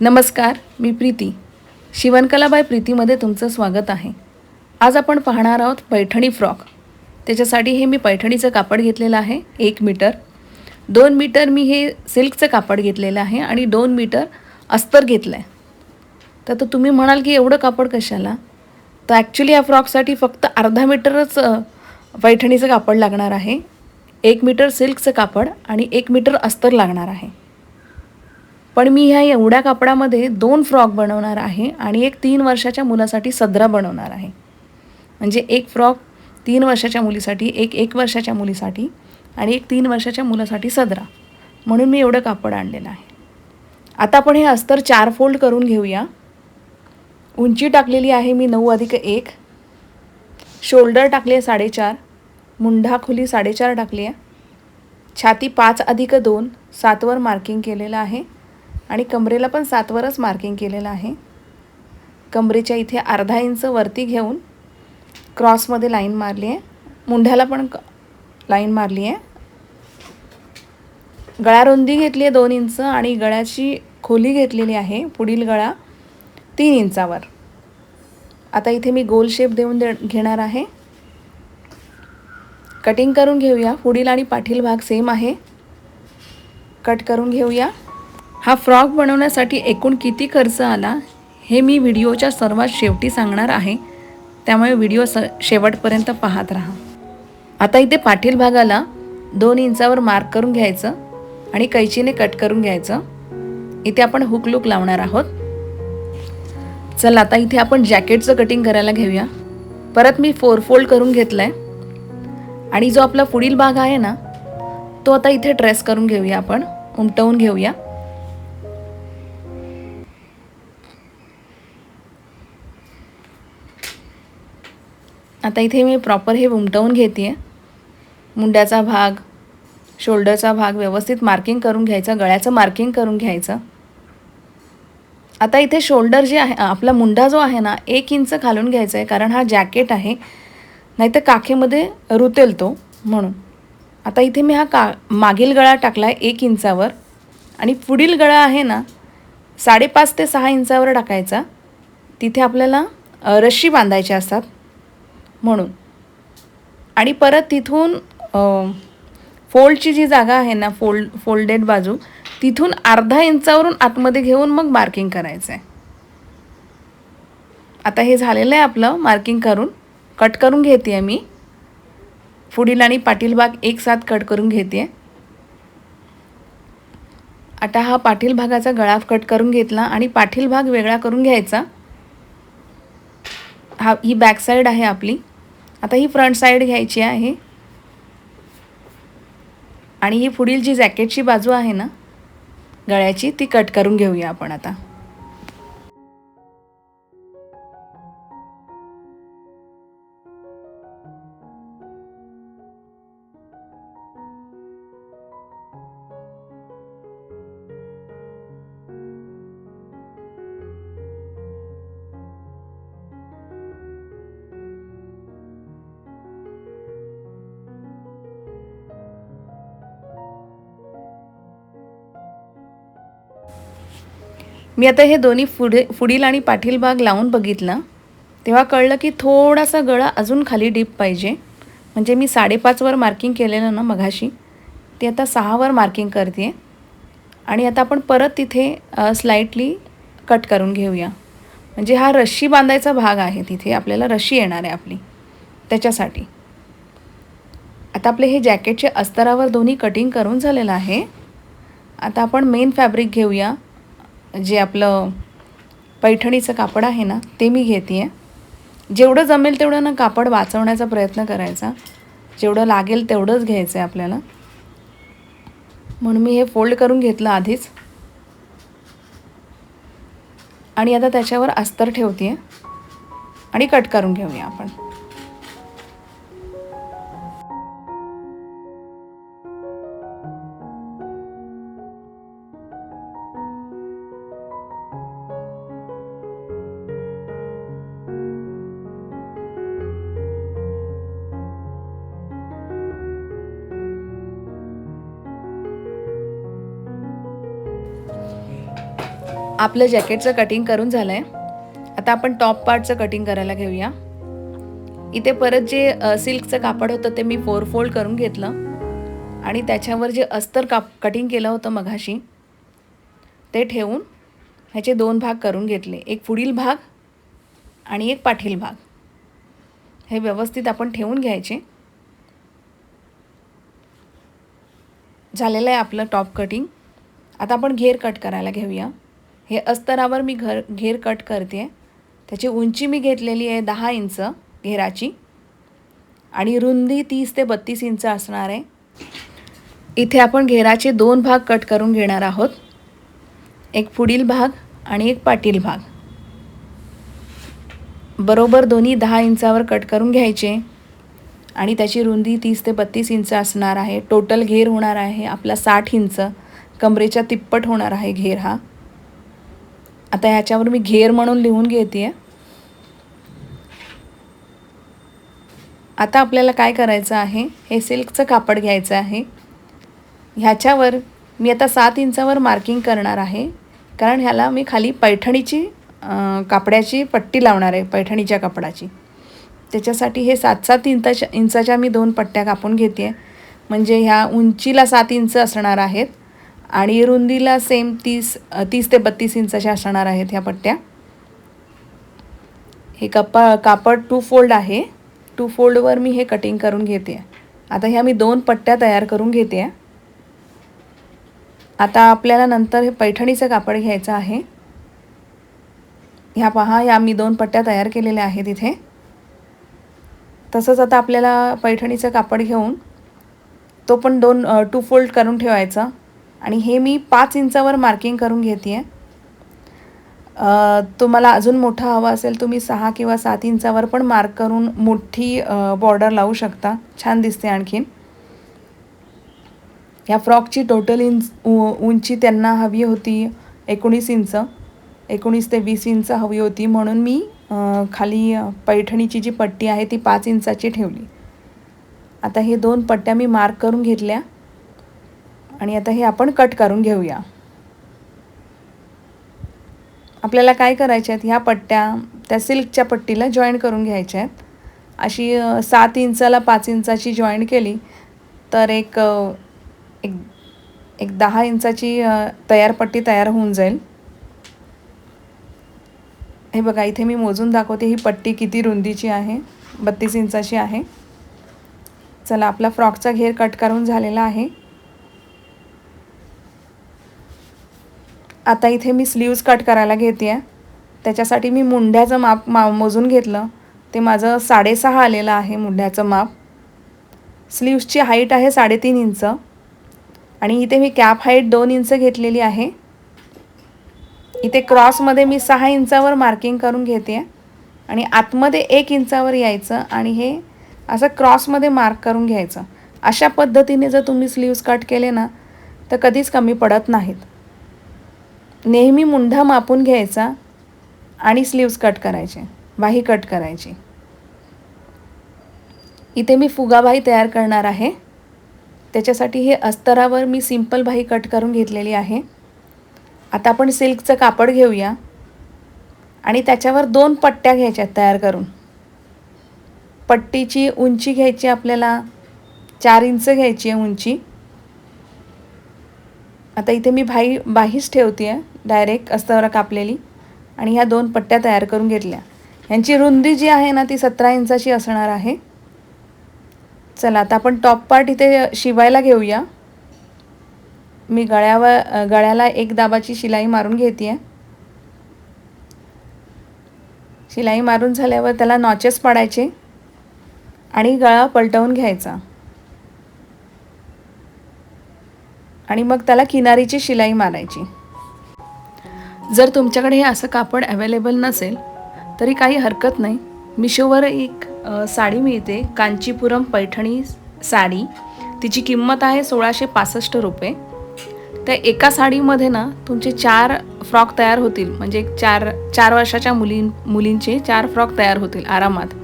नमस्कार मी प्रीती. शिवणकला बाय प्रीतीमध्ये तुमचं स्वागत आहे. आज आपण पाहणार आहोत पैठणी फ्रॉक. त्याच्यासाठी हे मी पैठणीचं कापड घेतलेलं आहे एक मीटर. दोन मीटर मी हे सिल्कचं कापड घेतलेलं आहे आणि दोन मीटर अस्तर घेतलं आहे तर तो तुम्ही म्हणाल की एवढं कापड कशाला? तर ॲक्च्युली या फ्रॉकसाठी फक्त अर्धा मीटरच पैठणीचं कापड लागणार आहे. एक मीटर सिल्कचं कापड आणि एक मीटर अस्तर लागणार आहे. पण मी ह्या एवढ्या कापडामध्ये दोन फ्रॉक बनवणार आहे आणि एक तीन वर्षाच्या मुलासाठी सदरा बनवणार आहे. म्हणजे एक फ्रॉक तीन वर्षाच्या मुलीसाठी एक एक वर्षाच्या मुलीसाठी आणि एक तीन वर्षाच्या मुलासाठी सदरा. म्हणून मी एवढं कापड आणलेलं आहे. आता आपण हे अस्तर चार फोल्ड करून घेऊया. उंची टाकलेली आहे मी नऊ अधिक एक. शोल्डर टाकले आहे साडेचार. मुंढा खोली साडेचार टाकली आहे. छाती पाच अधिक दोन. सातवर मार्किंग केलेलं आहे. आणि कमरेला पण सातवरच मार्किंग केलेलं आहे. कमरेच्या इथे अर्धा इंच वरती घेऊन क्रॉसमध्ये लाईन मारली आहे. मुंढ्याला पण लाईन मारली आहे. गळारुंदी घेतली आहे दोन इंच आणि गळ्याची खोली घेतलेली आहे. पुढील गळा तीन इंचावर. आता इथे मी गोल शेप देऊन दे घेणार आहे. कटिंग करून घेऊया. पुढील आणि पाठील भाग सेम आहे. कट करून घेऊया. हा फ्रॉक बनवण्यासाठी एकूण किती खर्च आला हे मी व्हिडिओच्या सर्वात शेवटी सांगणार आहे. त्यामुळे व्हिडिओ स शेवटपर्यंत पाहत राहा. आता इथे पाठील भागाला दोन इंचावर मार्क करून घ्यायचं आणि कैचीने कट करून घ्यायचं. इथे आपण हुक लूक लावणार आहोत. चल आता इथे आपण जॅकेटचं कटिंग करायला घेऊया. परत मी फोर फोल्ड करून घेतलं आहे आणि जो आपला पुढील भाग आहे ना तो आता इथे ट्रेस करून घेऊया आपण उमटवून घेऊया. आता इथे मी प्रॉपर हे उमटवून घेते मुंड्याचा भाग शोल्डरचा भाग व्यवस्थित मार्किंग करून घ्यायचं गळ्याचं मार्किंग करून घ्यायचं. आता इथे शोल्डर जे आहे आपला मुंडा जो आहे ना एक इंच घालून घ्यायचा आहे कारण हा जॅकेट आहे. नाहीतर काखेमध्ये रुतेल तो म्हणून. आता इथे मी हा का मागील गळा टाकला आहे एक इंचावर. आणि पुढील गळा आहे ना साडेपाच ते सहा इंचावर टाकायचा. तिथे आपल्याला रश्शी बांधायच्या असतात. म्हणून. आणि परत तिथून फोल्डची जी जागा आहे ना फोल्ड फोल्डेड बाजू तिथून अर्धा इंचावरून आतमध्ये घेऊन मग मार्किंग करायचं आहे आता हे झालेलं आहे आपलं मार्किंग करून. कट करून घेते आहे मी. पुढील आणि पाटील भाग एक साथ कट करून घेते आहे आता हा पाटील भागाचा गळा कट करून घेतला आणि पाटील भाग वेगळा करून घ्यायचा. हा ही बॅक साईड आहे आपली. आता ही फ्रंट साईड घ्यायची आहे. आणि ही पुढील जी जॅकेटची बाजू आहे ना गळ्याची ती कट करून घेऊया आपण आता. मी आता हे दोन्ही पुढे पुढील आणि पाठील भाग लावून बघितला तेव्हा कळलं की थोडासा गळा अजून खाली डीप पाहिजे. म्हणजे मी साडेपाचवर मार्किंग केलेलं ना मघाशी ते आता सहावर मार्किंग करते आणि आता आपण परत तिथे स्लाइटली कट करून घेऊया. म्हणजे हा रश्शी बांधायचा भाग आहे तिथे आपल्याला रश्शी येणार आहे आपली त्याच्यासाठी. आता आपले हे जॅकेटचे अस्तरावर दोन्ही कटिंग करून झालेलं आहे. आता आपण मेन फॅब्रिक घेऊया. जे आपलं पैठणीचं कापड आहे ना ते मी घेते आहे जेवढं जमेल तेवढं ना कापड वाचवण्याचा प्रयत्न करायचा. जेवढं लागेल तेवढंच घ्यायचं आहे आपल्याला. म्हणून मी हे फोल्ड करून घेतलं आधीच. आणि आता त्याच्यावर अस्तर ठेवते आणि कट करून घेऊया आपण. आपलं जॅकेटचं कटिंग करून झालं आहे आता आपण टॉप पार्टचं कटिंग करायला घेऊया. इथे परत जे सिल्कचं कापड होतं ते मी फोर फोल्ड करून घेतलं. आणि त्याच्यावर जे अस्तर काप कटिंग केलं होतं मघाशी ते ठेवून ह्याचे दोन भाग करून घेतले. एक पुढील भाग आणि एक पाठील भाग. हे व्यवस्थित आपण ठेवून घ्यायचे. झालेलं आहे आपलं टॉप कटिंग आता आपण घेर कट करायला घेऊया. हे अस्तरावर मी घर घेर कट करते. त्याची उंची मी घेतलेली आहे दहा इंच घेराची. आणि रुंदी तीस ते बत्तीस इंच असणार आहे. इथे आपण घेराचे दोन भाग कट करून घेणार आहोत. एक पुढील भाग आणि एक पाटील भाग. बरोबर दोन्ही दहा इंचावर कट करून घ्यायचे. आणि त्याची रुंदी तीस ते बत्तीस इंच असणार आहे. टोटल घेर होणार आहे आपला साठ इंच. कमरेच्या तिप्पट होणार आहे घेर हा. आता ह्याच्यावर मी घेर म्हणून लिहून घेते आता आपल्याला काय करायचं आहे? हे सिल्कचं कापड घ्यायचं आहे. ह्याच्यावर मी आता सात इंचावर मार्किंग करणार आहे. कारण ह्याला मी खाली पैठणीची कापड्याची पट्टी लावणार आहे पैठणीच्या कापडाची. त्याच्यासाठी हे सात सात इंचाच्या इंचाच्या मी दोन पट्ट्या कापून घेते म्हणजे ह्या उंचीला सात इंच असणार आहेत. आणि रुंदीला सेम तीस तीस ते बत्तीस इंचाच्या असणार आहेत ह्या पट्ट्या. हे कपा कापड टू फोल्ड आहे. टू फोल्डवर मी हे कटिंग करून घेते. आता ह्या मी दोन पट्ट्या तयार करून घेते. आता आपल्याला नंतर हे पैठणीचं कापड घ्यायचं आहे. ह्या पहा या मी दोन पट्ट्या तयार केलेल्या आहेत इथे. तसंच आता आपल्याला पैठणीचं कापड घेऊन तो पण दोन टू फोल्ड करून ठेवायचा. आणि हे मी पाच इंचावर मार्किंग करून घेते तुम्हाला अजून मोठा हवा असेल तुम्ही सहा किंवा सात इंचावर पण मार्क करून मोठी बॉर्डर लावू शकता. छान दिसते आणखीन. ह्या फ्रॉकची टोटल इंच उंची त्यांना हवी होती एकोणीस इंच एकोणीस ते वीस इंच हवी होती म्हणून मी खाली पैठणीची जी पट्टी आहे ती पाच इंचाची ठेवली. आता हे दोन पट्ट्या मी मार्क करून घेतल्या. आणि आता हे आपण कट करून घेऊया. आपल्याला काय करायचे आहेत? ह्या पट्ट्या त्या सिल्कच्या पट्टीला जॉईन करून घ्यायच्या आहेत. अशी सात इंचाला पाच इंचाची जॉईन केली तर एक एक एक दहा इंचाची तयार पट्टी तयार होऊन जाईल. हे बघा इथे मी मोजून दाखवते ही पट्टी किती रुंदीची आहे बत्तीस इंचाची आहे. चला आपला फ्रॉकचा घेर कट करून झालेला आहे. आता इथे मी स्लीव्ज कट करायला घेते आहे त्याच्यासाठी मी मुंड्याचं माप मा मोजून घेतलं. ते माझं साडेसहा आलेलं आहे मुंड्याचं माप. स्लीव्सची हाईट आहे साडेतीन इंच. आणि इथे मी कॅप हाईट दोन इंच घेतलेली आहे. इथे क्रॉसमध्ये मी सहा इंचावर मार्किंग करून घेते आणि आतमध्ये एक इंचावर यायचं आणि हे असं क्रॉसमध्ये मार्क करून घ्यायचं. अशा पद्धतीने जर तुम्ही स्लीव्स कट केले ना तर कधीच कमी पडत नाहीत. नेहमी मुंढा मापून घ्यायचा आणि स्लीव्स कट करायचे बाही कट करायची. इथे मी फुगाबाही तयार करणार आहे. त्याच्यासाठी हे अस्तरावर मी सिंपल बाही कट करून घेतलेली आहे. आता आपण सिल्कचं कापड घेऊया. आणि त्याच्यावर दोन पट्ट्या घ्यायच्या तयार करून. पट्टीची उंची घ्यायची आपल्याला चार इंच घ्यायची आहे उंची. आता इथे मी भाई बाहीच ठेवते आहे डायरेक्ट अस्तवर कापलेली आणि ह्या दोन पट्ट्या तयार करून घेतल्या. ह्यांची रुंदी जी आहे ना ती सतरा इंचाची असणार आहे. चला आता आपण टॉप पार्ट इथे शिवायला घेऊया. मी गळ्यावर गळ्याला एक दाबाची शिलाई मारून घेते आहे शिलाई मारून झाल्यावर त्याला नॉचेस पाडायचे आणि गळा पलटवून घ्यायचा. आणि मग त्याला किनारीची शिलाई मारायची. जर तुमच्याकडे हे असं कापड अवेलेबल नसेल तरी काही हरकत नाही. मिशोवर एक साडी मिळते. कांचीपुरम पैठणी साडी. तिची किंमत आहे सोळाशे पासष्ट रुपये. त्या एका साडीमध्ये ना तुमचे चार फ्रॉक तयार होतील. म्हणजे एक चार चार वर्षाच्या मुलीं मुलींचे चार फ्रॉक तयार होतील आरामात.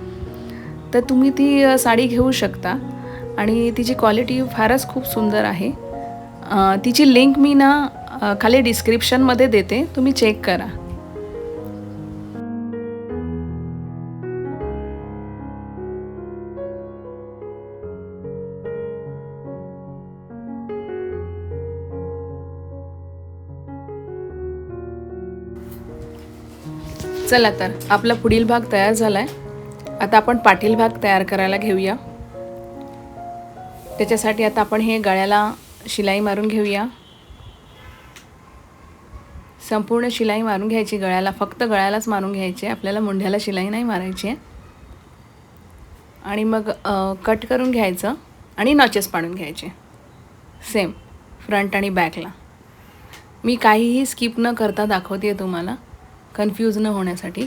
तर तुम्ही ती साडी घेऊ शकता. आणि तिची क्वालिटी फारच खूप सुंदर आहे. तिची लिंक मी ना खाली डिस्क्रिप्शनमध्ये देते. तुम्ही चेक करा. चला तर आपला पुढील भाग तयार झाला आहे आता आपण पाटील भाग तयार करायला घेऊया. त्याच्यासाठी आता आपण हे गळ्याला शिलाई मारून घेऊया. संपूर्ण शिलाई मारून घ्यायची गळ्याला फक्त गळ्यालाच मारून घ्यायची आहे. आपल्याला मुंढ्याला शिलाई नाही मारायची आहे. आणि मग कट करून घ्यायचं आणि नॉचेस पाडून घ्यायचे. सेम फ्रंट आणि बॅकला. मी काहीही स्किप न करता दाखवते आहे तुम्हाला कन्फ्यूज न होण्यासाठी.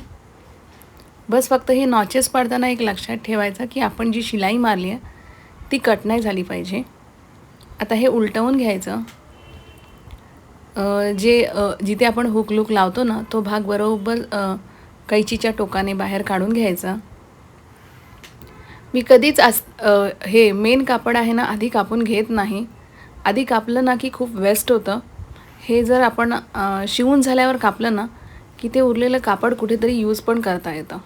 बस फक्त हे नॉचेस पाडताना एक लक्षात ठेवायचं की आपण जी शिलाई मारली आहे ती कट नाही झाली पाहिजे. आता हे उलटवून घ्यायचं. जे जिथे आपण हुक लूक लावतो ना तो भाग बरोबर कैचीच्या टोकाने बाहेर काढून घ्यायचा. मी कधीच आस हे मेन कापड आहे ना आधी कापून घेत नाही. आधी कापलं ना की खूप वेस्ट होतं. हे जर आपण शिवून झाल्यावर कापलं ना की ते उरलेलं कापड कुठेतरी यूज पण करता येतं.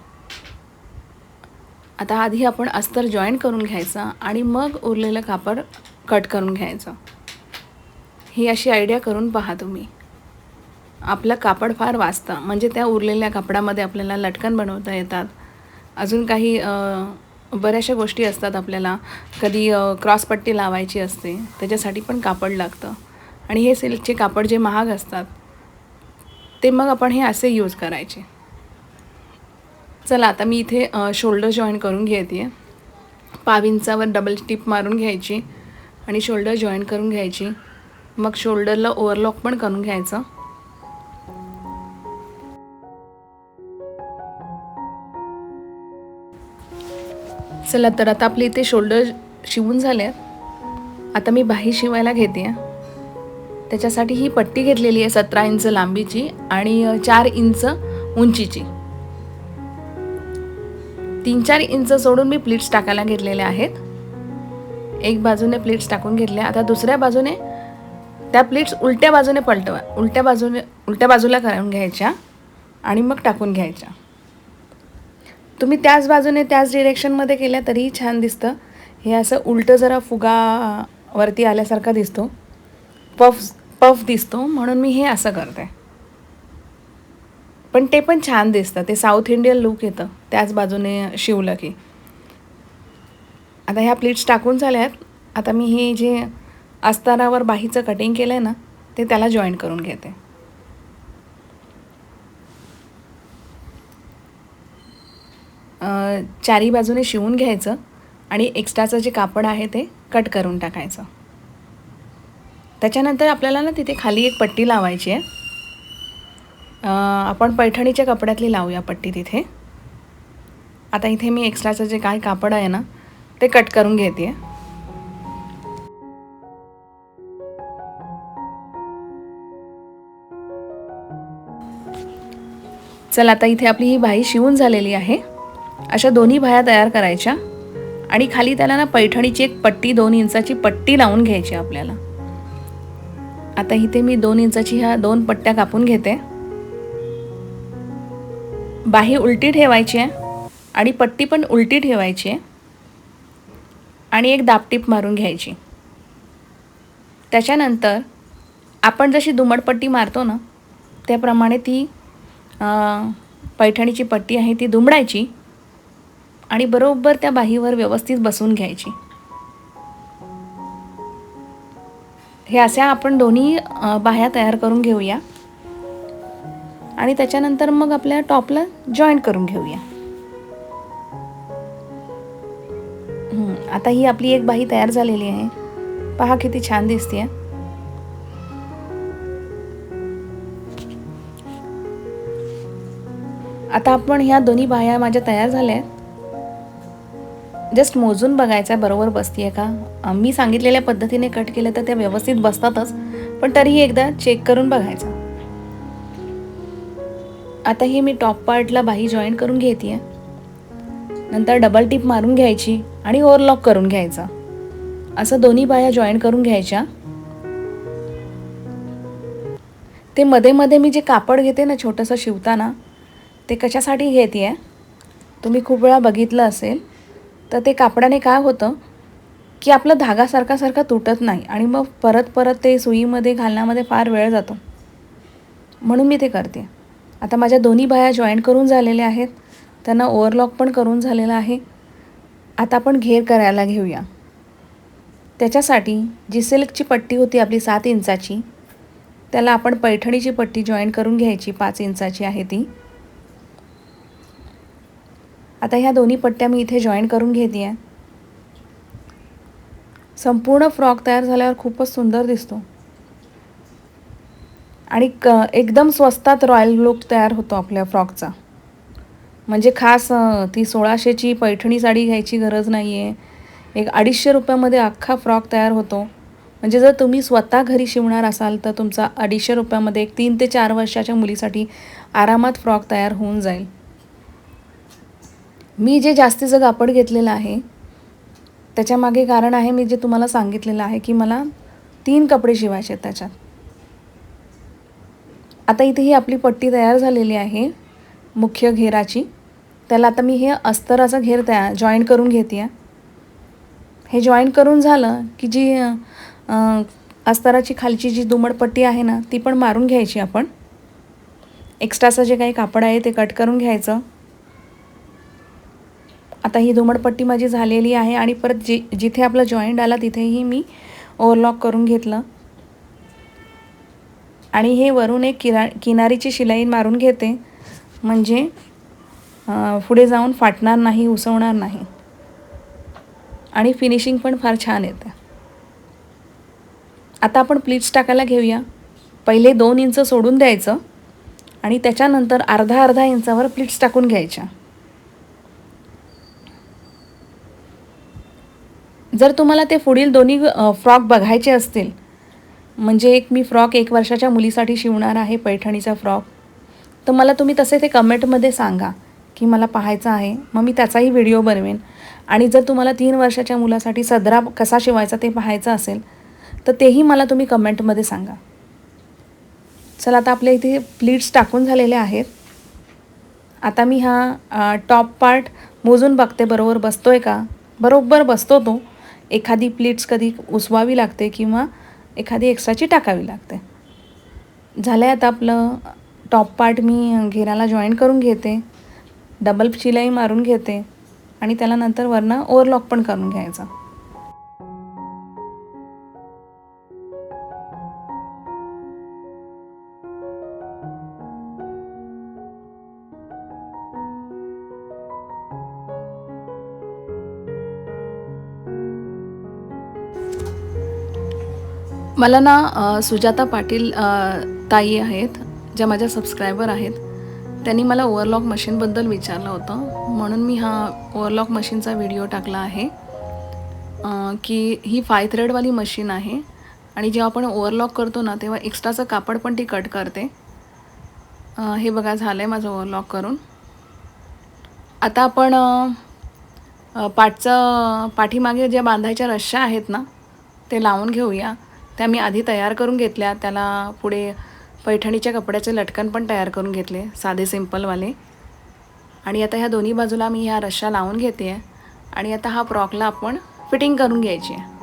आता आधी आपण अस्तर जॉईन करून घ्यायचा आणि मग उरलेलं कापड कट करून घ्यायचं. ही अशी आयडिया करून पहा तुम्ही. आपलं कापड फार वाचतं. म्हणजे त्या उरलेल्या कापडामध्ये आपल्याला लटकन बनवता येतात. अजून काही बऱ्याचशा गोष्टी असतात आपल्याला. कधी क्रॉसपट्टी लावायची असते. त्याच्यासाठी पण कापड लागतं. आणि हे सिल्कचे कापड जे महाग असतात ते मग आपण हे असे यूज करायचे. चला आता मी इथे शोल्डर जॉईन करून घेते पाव इंचावर डबल टिप मारून घ्यायची. आणि शोल्डर जॉईन करून घ्यायची. मग शोल्डरला ओव्हरलॉक पण करून घ्यायचं. चला तर आता आपले इथे शोल्डर शिवून झाले आहेत. आता मी बाही शिवायला घेते त्याच्यासाठी ही पट्टी घेतलेली आहे सतरा इंच लांबीची आणि चार इंच उंचीची. तीन चार इंच सोडून मी प्लीट्स टाकायला घेतलेले आहेत. एक बाजूने प्लीट्स टाकून घेतल्या. आता दुसऱ्या बाजूने त्या प्लेट्स उलट्या बाजूने पलटवा. उलट्या बाजूने उलट्या बाजूला करून घ्यायच्या आणि मग टाकून घ्यायच्या. तुम्ही त्याच बाजूने त्याच डिरेक्शनमध्ये केल्या तरीही छान दिसतं. हे असं उलटं जरा फुगा वरती आल्यासारखा दिसतो. पफ पफ दिसतो म्हणून मी हे असं करते. पण ते पण छान दिसतं. ते साऊथ इंडियन लुक येतं. त्याच बाजूने शिवलं की. आता ह्या प्लेट्स टाकून झाल्या आहेत आता मी हे जे अस्तारावर बाहीचं कटिंग केलं आहे ना ते त्याला जॉईन करून घेते. चारी बाजूने शिवून घ्यायचं आणि एक्स्ट्राचं जे कापड आहे ते कट करून टाकायचं. त्याच्यानंतर आपल्याला ना तिथे खाली एक पट्टी लावायची आहे. आपण पैठणीच्या कपड्यातली लावूया पट्टी तिथे. आता इथे मी एक्स्ट्राचं जे काय कापड आहे ना ते कट करून घेते आहे चल आता इथे आपली ही भाई शिवून झालेली आहे. अशा दोन्ही भाया तयार करायच्या. आणि खाली त्याला ना पैठणीची एक पट्टी दोन इंचाची पट्टी लावून घ्यायची आपल्याला. आता इथे मी दोन इंचाची ह्या दोन पट्ट्या कापून घेते. बाही उलटी ठेवायची आहे. आणि पट्टी पण उलटी ठेवायची आहे. आणि एक दापटीप मारून घ्यायची. त्याच्यानंतर आपण जशी दुमडपट्टी मारतो ना त्याप्रमाणे ती पैठणीची पट्टी आहे ती दुमडायची आणि बरोबर त्या बाहीवर व्यवस्थित बसून घ्यायची. हे अशा आपण दोन्ही बाह्या तयार करून घेऊया. आणि त्याच्यानंतर मग आपल्या टॉपला जॉईन करून घेऊया. आता ही आपली एक बाही तयार झालेली आहे. पहा किती छान दिसते आहे आता आपण ह्या दोन्ही बाह्या माझ्या तयार झाल्या आहेत. जस्ट मोजून बघायचं बरोबर बसतीये का? मी सांगितलेल्या पद्धतीने कट केलं तर त्या व्यवस्थित बसतातच पण तरीही एकदा चेक करून बघायचं. आता ही मी टॉप पार्टला बाही जॉईन करून घेते नंतर डबल टिप मारून घ्यायची आणि ओव्हरलॉक करून घ्यायचा. असं दोन्ही बाया जॉईन करून घ्यायच्या. ते मध्ये मध्ये मी जे कापड घेते ना छोटंसं शिवताना ते कशासाठी घेते आहे तुम्ही खूप वेळा बघितलं असेल तर ते कापडाने काय होतं? की आपलं धागासारखा सारखा तुटत नाही आणि मग परत परत ते सुईमध्ये घालण्यामध्ये फार वेळ जातो. म्हणून मी ते करते आता माझ्या दोन्ही बाया जॉईन करून झालेल्या आहेत. त्यांना ओव्हरलॉक पण करून झालेला आहे. आता आपण घेर करायला घेऊया. त्याच्यासाठी जी सिल्कची पट्टी होती आपली सात इंचाची त्याला आपण पैठणीची पट्टी जॉईन करून घ्यायची पाच इंचाची आहे ती. आता ह्या दोन्ही पट्ट्या मी इथे जॉईन करून घेते आहे संपूर्ण फ्रॉक तयार झाल्यावर खूपच सुंदर दिसतो. आणि क एकदम स्वस्तात रॉयल लुक तयार होतो आपल्या फ्रॉकचा. म्हणजे खास ती सोळाशेची पैठणी साडी घ्यायची गरज नाही आहे एक अडीचशे रुपयामध्ये अख्खा फ्रॉक तयार होतो. म्हणजे जर तुम्ही स्वतः घरी शिवणार असाल तर तुमचा अडीचशे रुपयामध्ये एक तीन ते चार वर्षाच्या मुलीसाठी आरामात फ्रॉक तयार होऊन जाईल. मी जे जास्तीचं कापड घेतलेलं आहे त्याच्यामागे कारण आहे मी जे तुम्हाला सांगितलेलं आहे की मला तीन कपडे शिवायचे आहेत त्याच्यात. आता इथे ही आपली पट्टी तयार झालेली आहे मुख्य घेराची. त्याला आता मी हे अस्तराचा घेर तयार जॉईन करून घेते हे जॉईन करून झालं की जी अस्तराची खालची जी दुमडपट्टी आहे ना ती पण मारून घ्यायची आपण. एक्स्ट्राचं जे काही कापड आहे ते कट करून घ्यायचं. आता ही धुमडपट्टी माझी झालेली आहे आणि परत जि जिथे आपला जॉईंट आला तिथेही मी ओव्हरलॉक करून घेतलं. आणि हे वरून एक किरा किनारीची शिलाई मारून घेते. म्हणजे पुढे जाऊन फाटणार नाही उसवणार नाही. आणि फिनिशिंग पण फार छान येतं. आता आपण प्लीट्स टाकायला घेऊया. पहिले दोन इंच सोडून द्यायचं आणि त्याच्यानंतर अर्धा अर्धा इंचावर प्लीट्स टाकून घ्यायच्या. जर तुम्हाला ते पुढील दोन्ही फ्रॉक बघायचे असतील म्हणजे एक मी फ्रॉक एक वर्षाच्या मुलीसाठी शिवणार आहे पैठणीचा फ्रॉक तर मला तुम्ही तसे ते कमेंटमध्ये सांगा की मला पाहायचं आहे. मग मी त्याचाही व्हिडिओ बनवेन. आणि जर तुम्हाला तीन वर्षाच्या मुलासाठी सदरा कसा शिवायचा ते पाहायचं असेल तर तेही मला तुम्ही कमेंटमध्ये सांगा. चला आता आपल्या इथे प्लीट्स टाकून झालेले आहेत. आता मी हा टॉप पार्ट मोजून बघते. बरोबर बसतो आहे का? बरोबर बसतो तो. एखादी प्लेट्स कधी उसवावी लागते किंवा एखादी एक्स्ट्राची टाकावी लागते. झालं आहे आता आपलं टॉप पार्ट मी घेराला जॉईन करून घेते. डबल शिलाई मारून घेते. आणि त्याला नंतर वरनं ओव्हरलॉक पण करून घ्यायचा. मला ना सुजाता पाटील ताई आहेत ज्या माझ्या सबस्क्रायबर आहेत. त्यांनी मला ओव्हरलॉक मशीनबद्दल विचारलं होतं. म्हणून मी हा ओव्हरलॉक मशीनचा व्हिडिओ टाकला आहे. की ही फाय थ्रेडवाली मशीन आहे. आणि जेव्हा आपण ओव्हरलॉक करतो ना तेव्हा एक्स्ट्राचं कापड पण ती कट करते. हे बघा झालं आहे माझं ओव्हरलॉक करून. आता आपण पाठचं पाठीमागे ज्या बांधायच्या रश्श्या आहेत ना ते लावून घेऊया. त्या मी आधी तयार करून घेतल्या. त्याला पुढे पैठणीच्या कपड्याचे लटकन पण तयार करून घेतले साधे सिम्पलवाले. आणि आता ह्या दोन्ही बाजूला मी ह्या रश्श्या लावून घेते आहे आणि आता हा फ्रॉकला आपण फिटिंग करून घ्यायची आहे.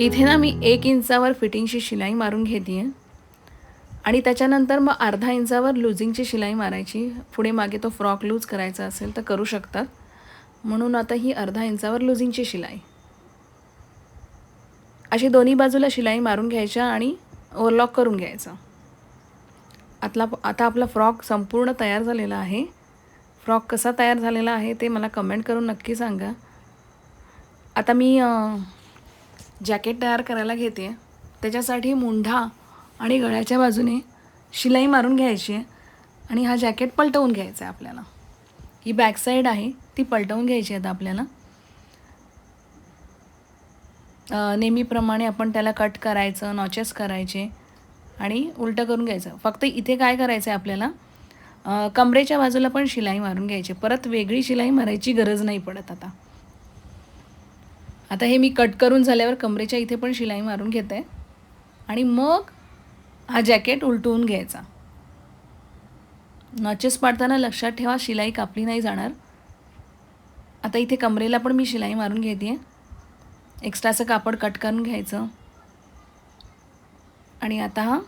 इथे ना मी एक इंचावर फिटिंगची शिलाई मारून घेते आहे आणि त्याच्यानंतर मग अर्धा इंचावर लुझिंगची शिलाई मारायची. पुढे मागे तो फ्रॉक लूज करायचा असेल तर करू शकतात. म्हणून आता ही अर्धा इंचावर लुझिंगची शिलाई. अशी दोन्ही बाजूला शिलाई मारून घ्यायच्या आणि ओव्हरलॉक करून घ्यायचा. आतला आता आपला फ्रॉक संपूर्ण तयार झालेला आहे. फ्रॉक कसा तयार झालेला आहे ते मला कमेंट करून नक्की सांगा. आता मी जॅकेट तयार करायला घेते. त्याच्यासाठी मुंढा आणि गळ्याच्या बाजूने शिलाई मारून घ्यायची आहे आणि हा जॅकेट पलटवून घ्यायचा आहे आपल्याला. ही बॅक साईड आहे ती पलटवून घ्यायची आहे आता आपल्याला नेहमीप्रमाणे आपण त्याला कट करायचं नॉचेस करायचे आणि उलटं करून घ्यायचं. फक्त इथे काय करायचं आहे आपल्याला कमरेच्या बाजूला पण शिलाई मारून घ्यायची. परत वेगळी शिलाई मारायची गरज नाही पडत आता. आता हे मी कट करून झाल्यावर कमरेच्या इथे पण शिलाई मारून घेते. आणि मग हा जॅकेट उलटवून घ्यायचा. नॉचेस पाडताना लक्षात ठेवा शिलाई कापली नाही जाणार. आता इथे कमरेला पण मी शिलाई मारून घेते एक्स्ट्राचं कापड कट करून घ्यायचं. आणि आता हा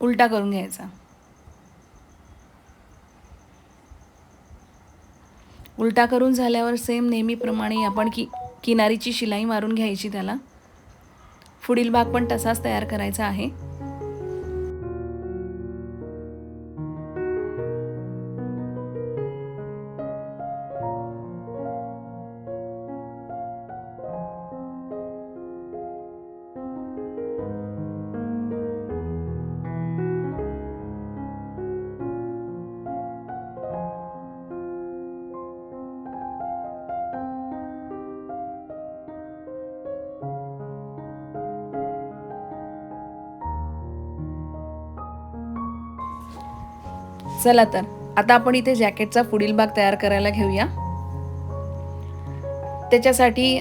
उलटा करून घ्यायचा. उलटा करून झाल्यावर सेम नेहमीप्रमाणे आपण की किनारीची शिलाई मारून घ्यायची त्याला. पुढील भाग पण तसाच तयार करायचा आहे. चला तर. आता आपण इथे जॅकेटचा पुढील भाग तयार करायला घेऊया. त्याच्यासाठी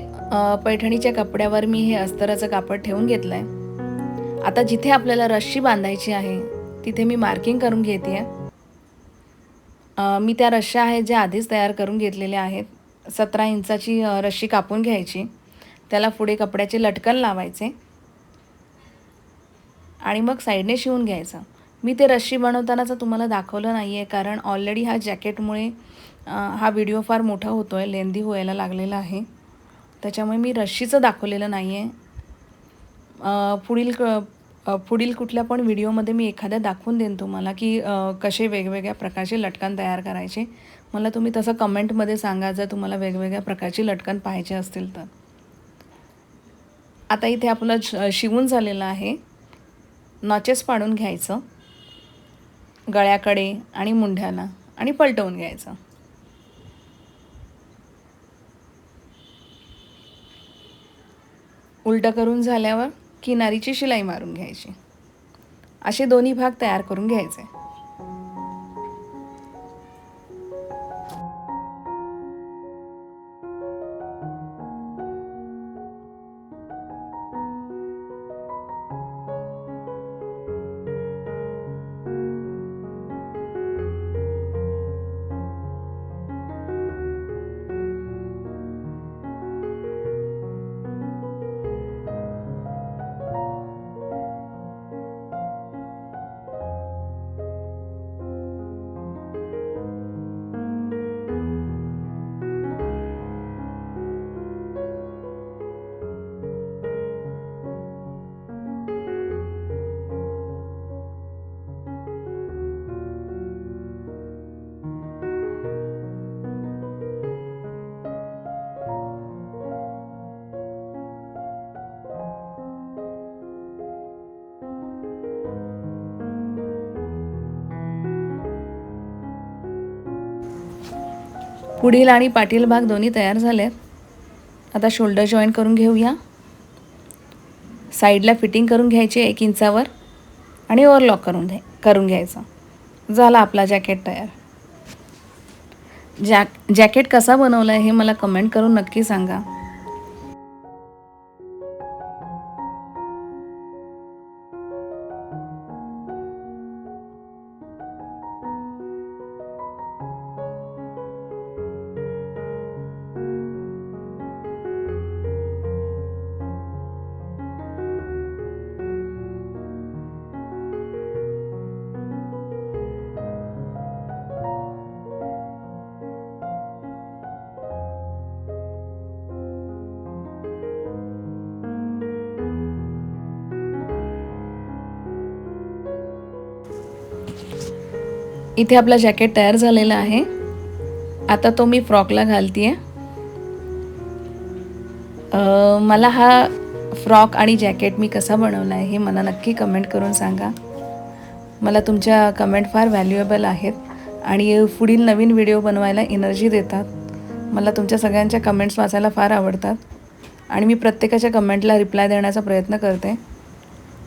पैठणीच्या कपड्यावर मी हे अस्तराचं कापड ठेवून घेतलं आहे आता जिथे आपल्याला रश्शी बांधायची आहे तिथे मी मार्किंग करून घेते आहे मी त्या रश्श्या आहेत ज्या आधीच तयार करून घेतलेल्या आहेत. सतरा इंचाची रश्शी कापून घ्यायची. त्याला पुढे कपड्याचे लटकन लावायचे. आणि मग साईडने शिवून घ्यायचं. मी ते रश्शी बनवतानाचं तुम्हाला दाखवलं नाही आहे कारण ऑलरेडी हा जॅकेटमुळे हा व्हिडिओ फार मोठा होतो आहे लेंदी व्हायला लागलेला आहे. त्याच्यामुळे मी रश्शीचं दाखवलेलं नाही आहे पुढील क पुढील कुठल्या पण व्हिडिओमध्ये मी एखाद्या दाखवून देईन तुम्हाला की कसे वेगवेगळ्या प्रकारचे लटकन तयार करायचे. मला तुम्ही तसं कमेंटमध्ये सांगा जर तुम्हाला वेगवेगळ्या प्रकारची लटकन पाहायचे असतील तर. आता इथे आपलं शिवून झालेलं आहे. नॉचेस पाडून घ्यायचं. गळ्याकडे आणि मुंढ्याला आणि पलटवून घ्यायचं. उलटं करून झाल्यावर किनारीची शिलाई मारून घ्यायची. असे दोन्ही भाग तयार करून घ्यायचे. पुढील आणि पाटील भाग दोन्ही तयार झाले आहेत आता शोल्डर जॉईन करून घेऊया. साईडला फिटिंग करून घ्यायची एक इंचावर आणि ओव्हरलॉक करून घ्या करून घ्यायचं. झाला आपला जॅकेट तयार. जॅक जॅकेट कसा बनवला आहे हे मला कमेंट करून नक्की सांगा. इथे आपला जॅकेट तयार झालेला आहे. आता तो मी फ्रॉकला घालते मला हा फ्रॉक आणि जॅकेट मी कसा बनवला आहे हे मला नक्की कमेंट करून सांगा. मला तुमच्या कमेंट फार व्हॅल्युएबल आहेत आणि पुढील नवीन व्हिडिओ बनवायला एनर्जी देतात. मला तुमच्या सगळ्यांच्या कमेंट्स वाचायला फार आवडतात. आणि मी प्रत्येकाच्या कमेंटला रिप्लाय देण्याचा प्रयत्न करते.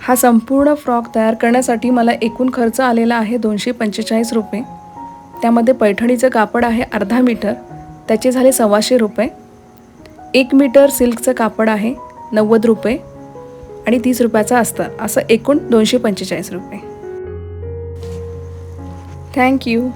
हा संपूर्ण फ्रॉक तयार करण्यासाठी मला एकूण खर्च आलेला आहे दोनशे पंचेचाळीस रुपये. त्यामध्ये पैठणीचं कापड आहे अर्धा मीटर त्याचे झाले सव्वाशे रुपये. एक मीटर सिल्कचं कापड आहे नव्वद रुपये आणि तीस रुपयाचं अस्तर असं एकूण दोनशे पंचेचाळीस रुपये. थँक्यू